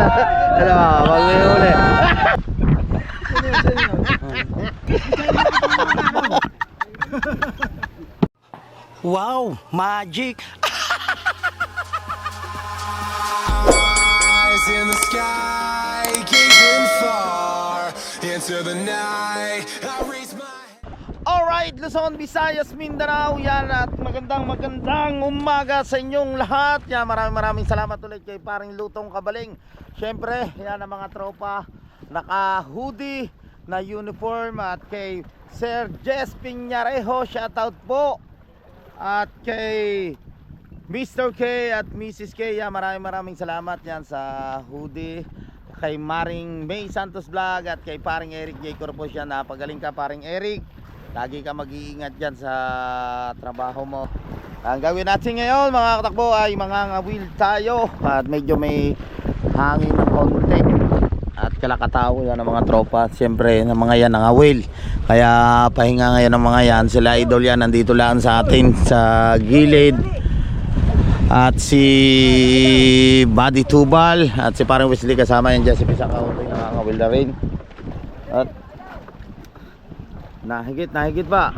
Ano ba? Pag may huli. Wow, magic! eyes in the sky, gazing far into the night. I Alright, Luzon, Visayas, Mindanao, yan at magandang magandang umaga sa inyong lahat. Yan, maraming maraming salamat ulit kay paring Lutong Kabaling. Siyempre, yan ang mga tropa, naka-hoodie na uniform at kay Sir Jess Piñarejo, shoutout po. At kay Mr. K at Mrs. K, yan, maraming maraming salamat yan sa hoodie. Kay Maring May Santos Vlog at kay paring Eric J. Corpus yan. Napagaling ka paring Eric. Lagi ka mag-iingat dyan sa trabaho mo. Ang gawin natin ngayon mga katakbo ay mga ngawil tayo. At medyo may hangin ng konti. At kalakatao yan ng mga tropa. Siyempre ng mga yan ng awil kaya pahinga ngayon ng mga yan. Sila idol yan nandito lang sa atin sa gilid. At si Buddy Tubal at si parang Wesley kasama yan dyan si Pisang Kautoy nakangawil na rin nahigit nahigit ba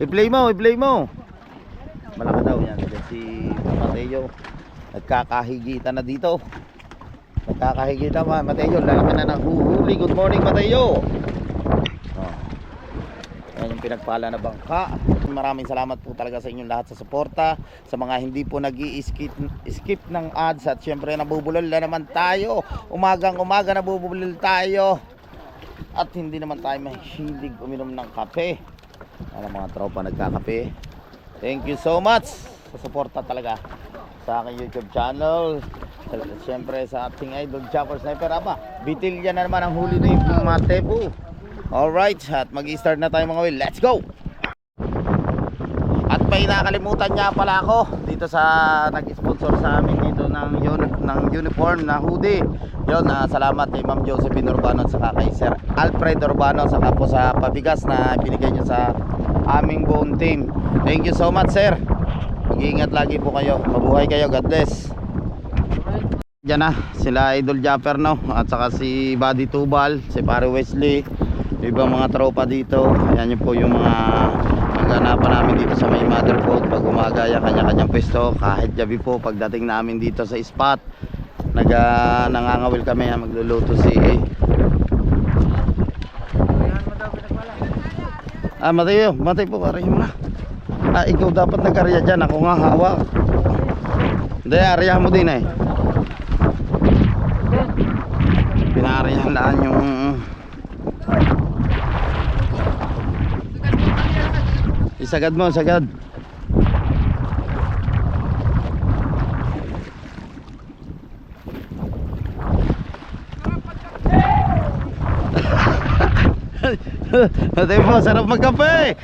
i-play mo i-play mo. Malaki daw yan Dyan si Mateo nagkakahigitan na dito. Nagkakahigitan pa Mateo lalaki na ng huhuli good morning Mateo. Oh. yan yung pinagpala na bangka. Maraming salamat po talaga sa inyong lahat sa suporta. Sa mga hindi po nag skip skip ng ads at syempre nabubulol na naman tayo. Umagang umaga nabubulol tayo at hindi naman tayo mahilig uminom ng kape. Ano mga tropa nagkakape. Thank you so much sa suporta talaga sa aking youtube channel. Siyempre sa ating idol Chopper Sniper. Aba bitilya na naman ang huli na yung mga tepo alright at mag start na tayo mga will let's go! At may nakalimutan niya pala ako dito sa nag-sponsor sa amin ng, uni- ng uniform na hoodie. Yon, ah, salamat kay Ma'am Josephine Urbano at saka kay Sir Alfred Urbano saka po sa pabigas na binigay niyo sa aming buong team. Thank you so much, sir. Mag-iingat lagi po kayo. Mabuhay kayo. God bless. Diyan na, sila Idol Japper no at saka si Buddy Tubal, si Pare Wesley, ibang mga tropa dito. Ayan yun po yung mga nagganapan namin dito sa may motherboard pag umaga yan kanya-kanyang pwesto kahit gabi po pagdating namin dito sa spot nag ah, nangangawil kami ah, magluluto si Ah, Mateo, matay po, arihin mo na. Ah, ikaw dapat nag-arya dyan, ako nga hawak. Hindi, arya mo din eh. Pinarihan laan yung Isagad mo, sagad. Ate po, sarap magkape.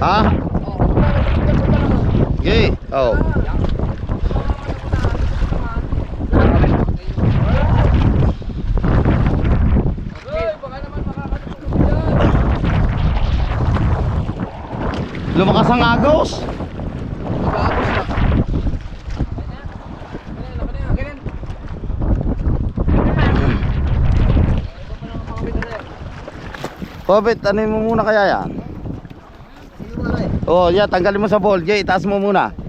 Ha? Okay. Oh. Lumakas ang agos. Pobet, ano mo muna kaya yan? Oh, yeah, tanggalin mo sa ball, Jay, itaas mo muna.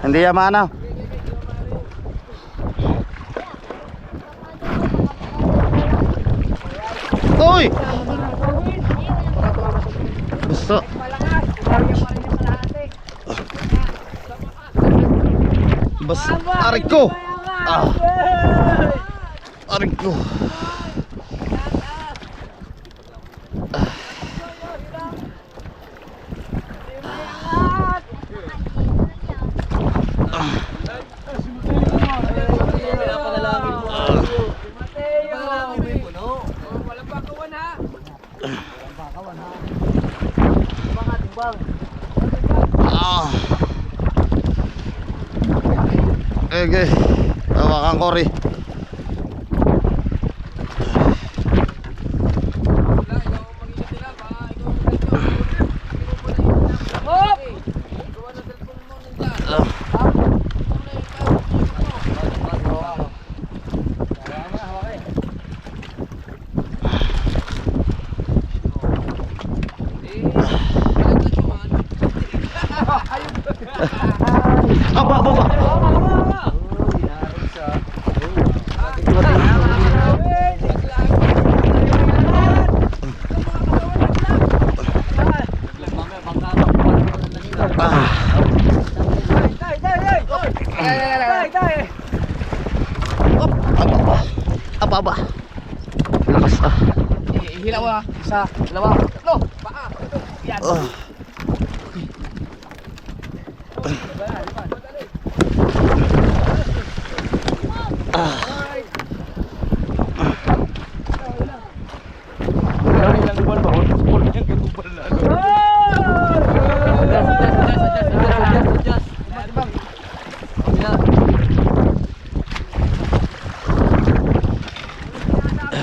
Hindi yaman na. Uy! Gusto. Bas, aray ko. Ah. Aray ko. Sorry.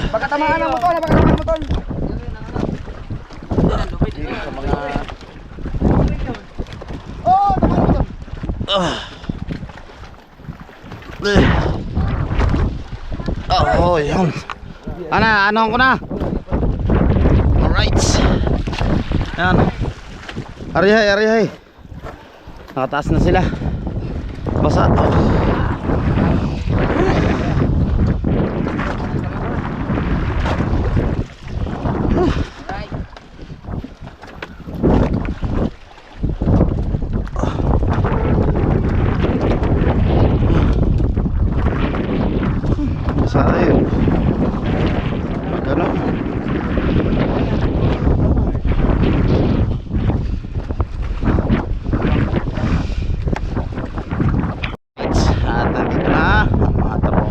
Pagkatamaan ng motor, pagkatamaan ng motor. Oh, tamaan ng motor. Ah. Eh. Oh, yun. Ana, ano ko na? Alright. Yan. Arihay, arihay. Nakataas na sila. Basa. Basa tayo. Magano? At nandito na ang mga tropa.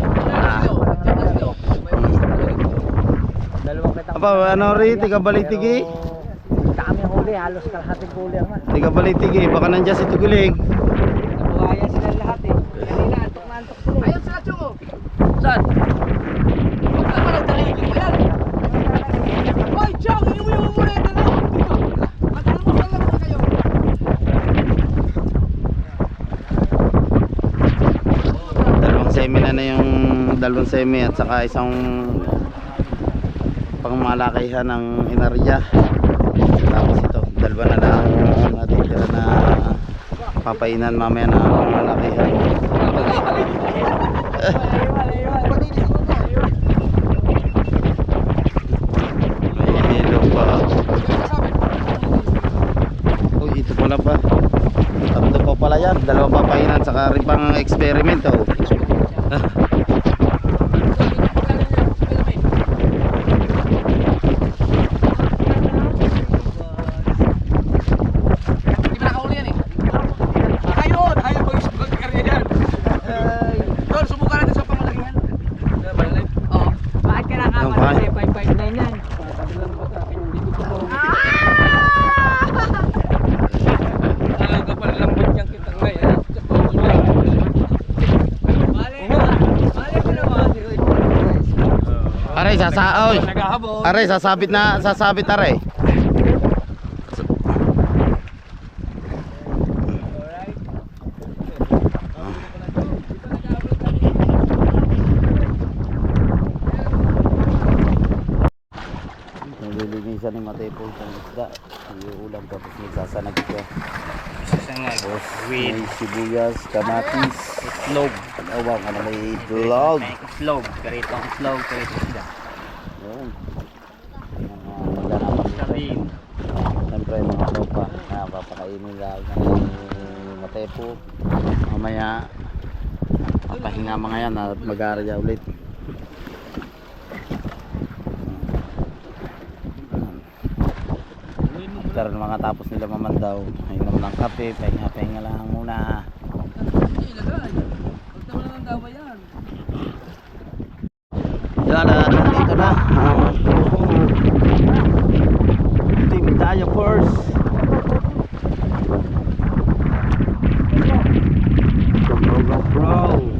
Apa, ano rin, tiga balitigi? Kami huli, halos kalahating huli ang man. Tiga balitigi, baka nandiyan si Tuguling. Nabuhayan sila lahat eh. Kanina, antok na antok sila. Ayun sila, Chungo. Saan? Huwag ka pa nagdaligi mo yan. Hoy, Chong, inuwi mo muna yung dalawa. Dalawang semi na na yung dalawang semi at saka isang pangmalakihan ng inarya. Tapos ito, dalawa na lang natitira na papainan mamaya na pa. Uy, ito pala pa. Tatlo pa pala yan. Dalawa papainan saka rin pang eksperimento. Hindi ba nakahuli yan eh? Ayun! Ayaw ko yung magkarya yan. Doon, subukan natin sa pamalakihan. Oo. Bakit ka Yung pa- 559 yan. Talaga pala lambot niyang kitang ngayon. Mali na. Mali ka naman. Aray, sasa oy. Aray, sasabit na, sasabit aray. Nililinisan ni Matepo itong isda. Iuulam tapos nagsasanag siya. Tapos may sibuyas, kamatis, Itlog. Awang ano may vlog. Itlog. Karitong itlog. Karitong isda. Yun. Mga maganapan Sabihin. Siyempre mga tropa na papakainin lang ng matepo. Mamaya papahinga mga yan at mag-aarya ulit. Pero mga tapos nila mamandaw, inom ng kape, pahinga-pahinga lang muna. Yan na, nandito na. Team Daya Force. Go, go, go, bro.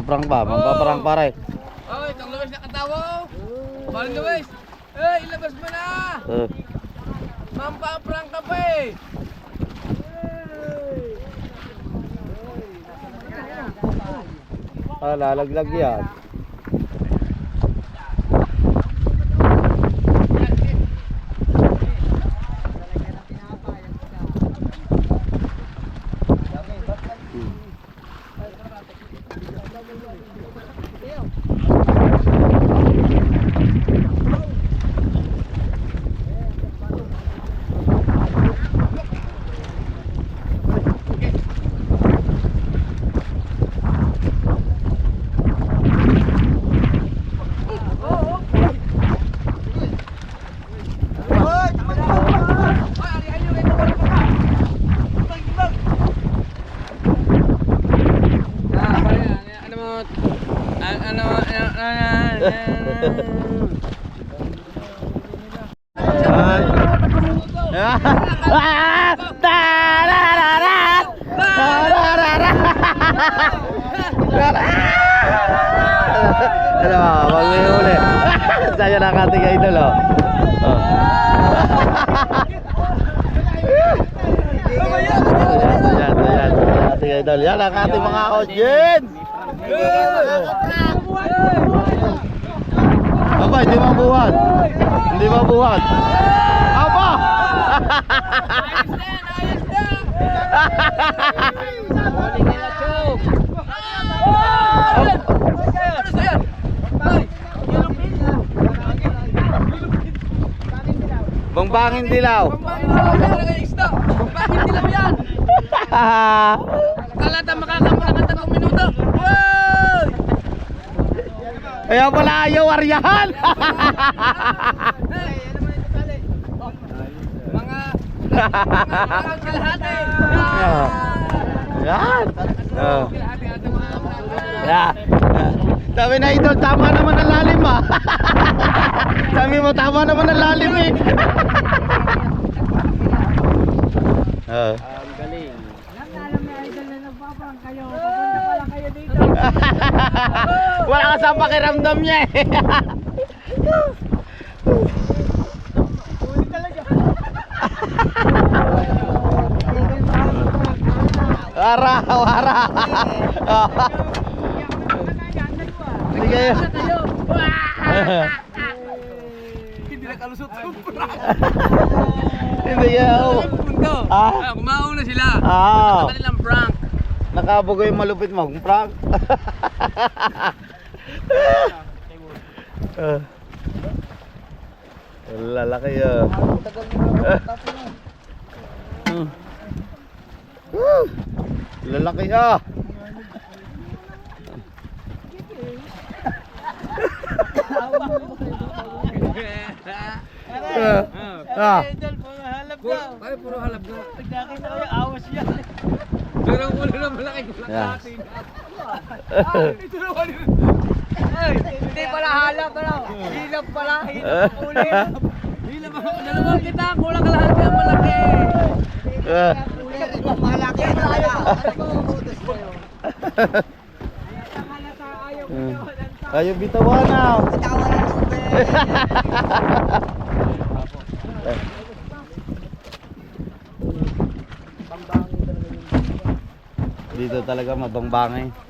Magpa-prank ba? Magpa-prank pare. Oh, itong Luis na katawa. Balik Luis. Eh, ilabas mo na. Uh, Mampaprank ka pa eh. ah, lalaglag yan. Ah, pare, ano mo? Ano, ano, ano, Ay. Ah! Tarararat! Tarararat! Ano ba? Wag may huli. Saya na kating idol oh. Oh. Ayan, ayan, ayan. Kating idol. Yan ang ating mga audience. Aba, hindi mabuhat. Hindi mabuhat. Aba! Bangbangin dilaw. Bakit nila yan? Kalata makakamula ka tatlong minuto. Kaya pala ayaw aryahan. Mga mga kalahati. Yan. Yeah. Sabi na idol, tama naman ang lalim ah. Sabi mo, tama naman ang lalim eh. Oh. Wala ka sa pakiramdam niya eh. Wara, wara. Sige. Hindi na kalusot. Hindi yaw. Punto. Ah? Ah, kumaon na sila. Ah. Sa kanilang prank. Nakabugo yung malupit mo, prank. Ah. Lalaki ah. Hmm. Woo! Lalaki ah. Ah. Ah. Ay, puro halap na. Pero ang ulo na malaki. Yeah. Ito na. Ay, hindi pala halap pala. Hilap pala. Hilap ang uli. Hilap ang dalawang kita. Kulang kalahati ang malaki. Malaki ang tayo. Ayaw bitawan na. Dito talaga mabangbangay.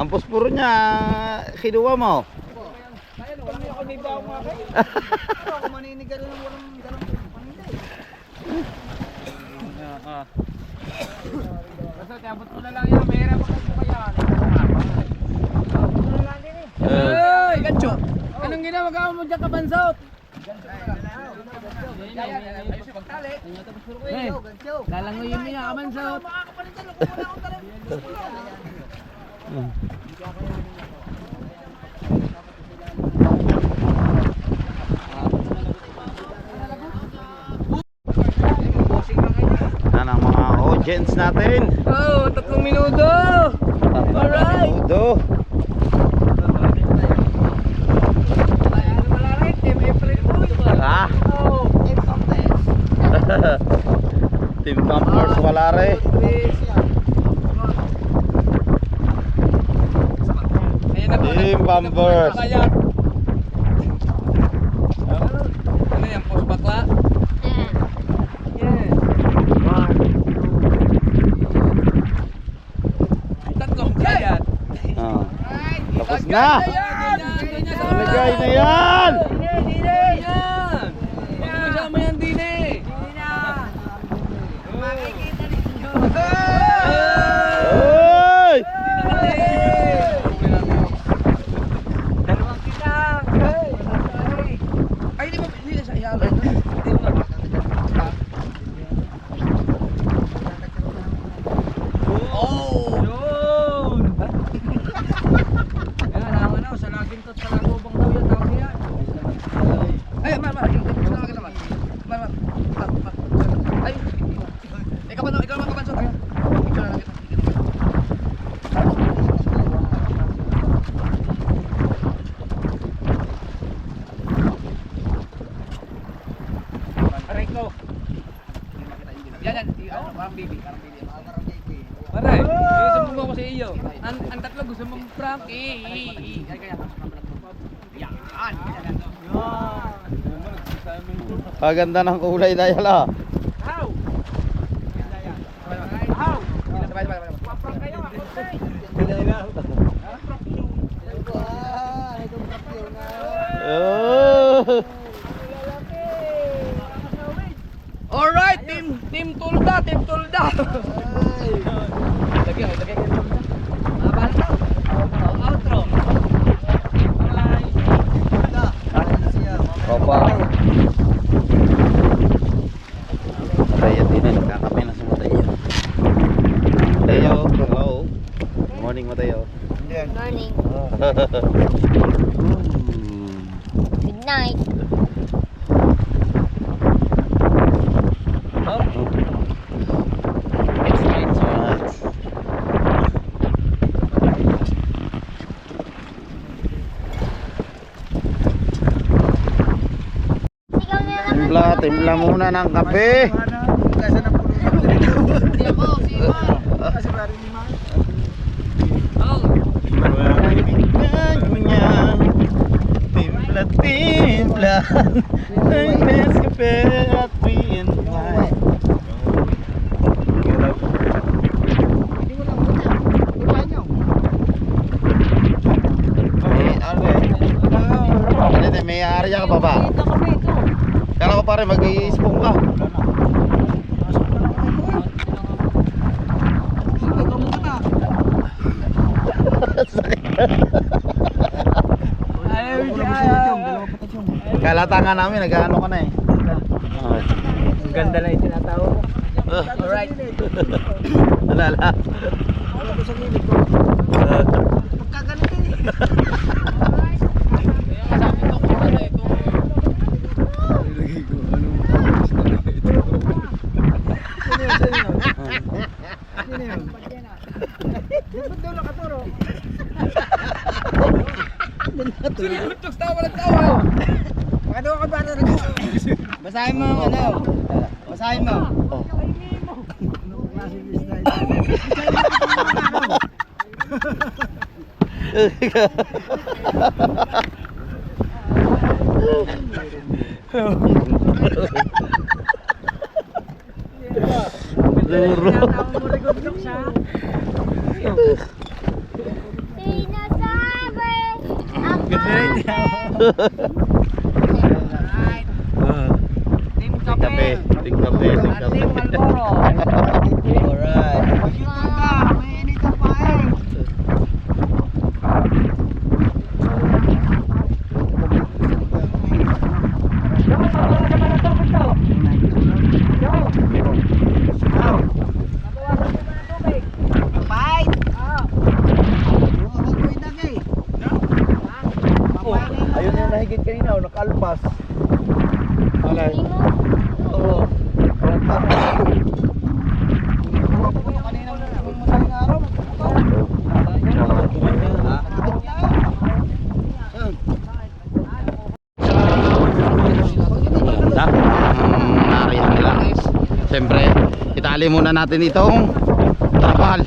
Ang banging dilaw. Hmm. Ayan, ay ito sa Salaguban, sa laging tulog yan. ha? Mario, ang puspuro niya, kinuha mo. Basta tiabot ko na lang yan. Mahirap ako po kaya. Uh, Ay, gancho. Anong ginagawa mo dyan kabansot? Eh, lalangoyin mo yan, kaman sa... Yan ang mga audience natin. Oh, tatlong minuto! Alright! Team April Fool. Ah, Oh, Team Campers wala rin. Ayan na po. Team. Kaya. Ano yan, post bakla? Yeah. Tatlong kayat. Ah. Tapos na. Lagay Lagay na yan. Dine, dine. Yan. Masama yan, dine. Oy! Dalawang kitang. Ay, di ba, hindi na siya ihalo. Hindi mo Oh! Yun! Yan, ang ano, sa laging tot, sa lagobang daw yan, tawag yan. Ay, ma, ma, sa laging naman. Ma, ma, ma, ma, ay, ikaw ba, ikaw naman kapanso. Ikaw na lang kita. Ko. Yan, yan. Ano, parang baby. Parang baby. Parang baby. Pare, gusto mo ko sa iyo. Ang, ang tatlo gusto mong prank. I, i, i. Yan, kaya. Yan. Kaganda ng kulay na yala. How? How? Sabay. Paprank kayo, ako. Oh! Alright, team team Tulda, team Tulda. Lagi, lagi kayo. Mabal to. Outro. Papa. Mataya din eh. Nagkakape na si Mataya. Mateo, hello. Morning Mateo. Morning. Good night. Ikaw na naman. Muna ng kape. Timpla, timpla. Ang best kape at three and five. May, ano eh? Ano eh, may area ka pa ba? Kala ko pare mag-i-spoon ka. Ayaw siya. Kalata nga namin, nag-ano ka na eh. Okay. Ang ganda na yung tinatawag mo. Alright. Wala lang. Tugs tawa ng tawa. Pakatawa ka ba na Basahin mo ang ano. Basahin mo. Oh. Luro. Sinasabi ang Team Ting kape, ting kape, ting kape. Siyempre, itali muna natin itong trapal.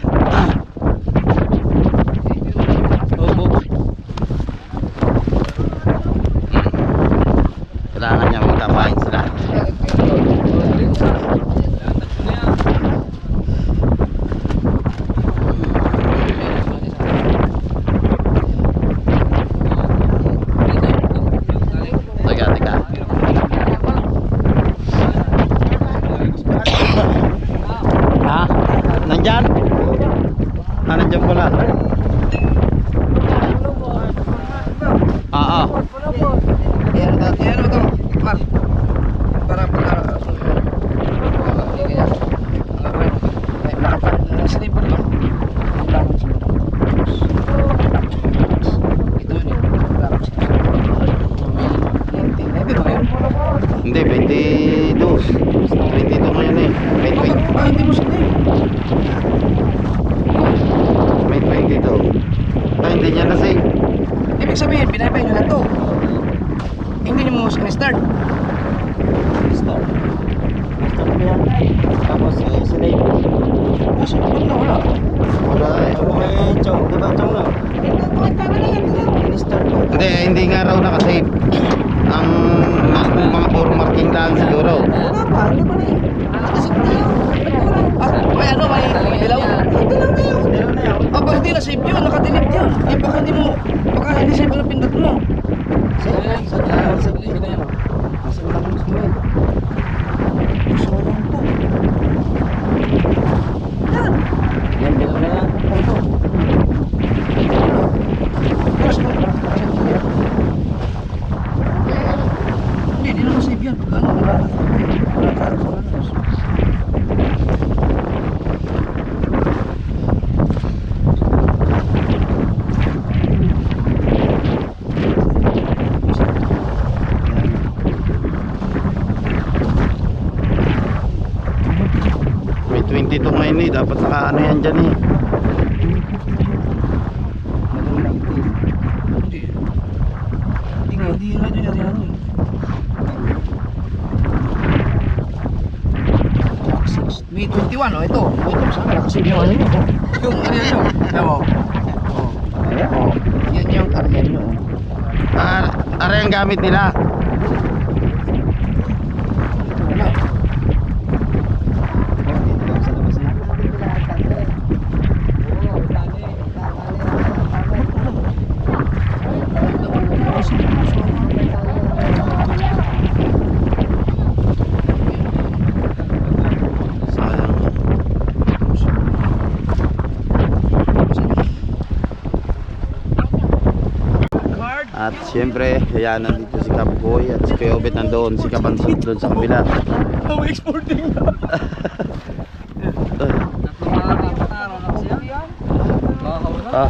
maini eh. dapat naka ano yan dyan eh May 21 oh, ito. Ito sana kasi yung ano yun. Yung ano yun. Tama. Oh. Yan yung karga nyo. Ah, are gamit nila. At siyempre, kaya nandito si Kapboy at si Kuyobit nandoon, si Kabansot doon sa kabila. How exporting na? Ah.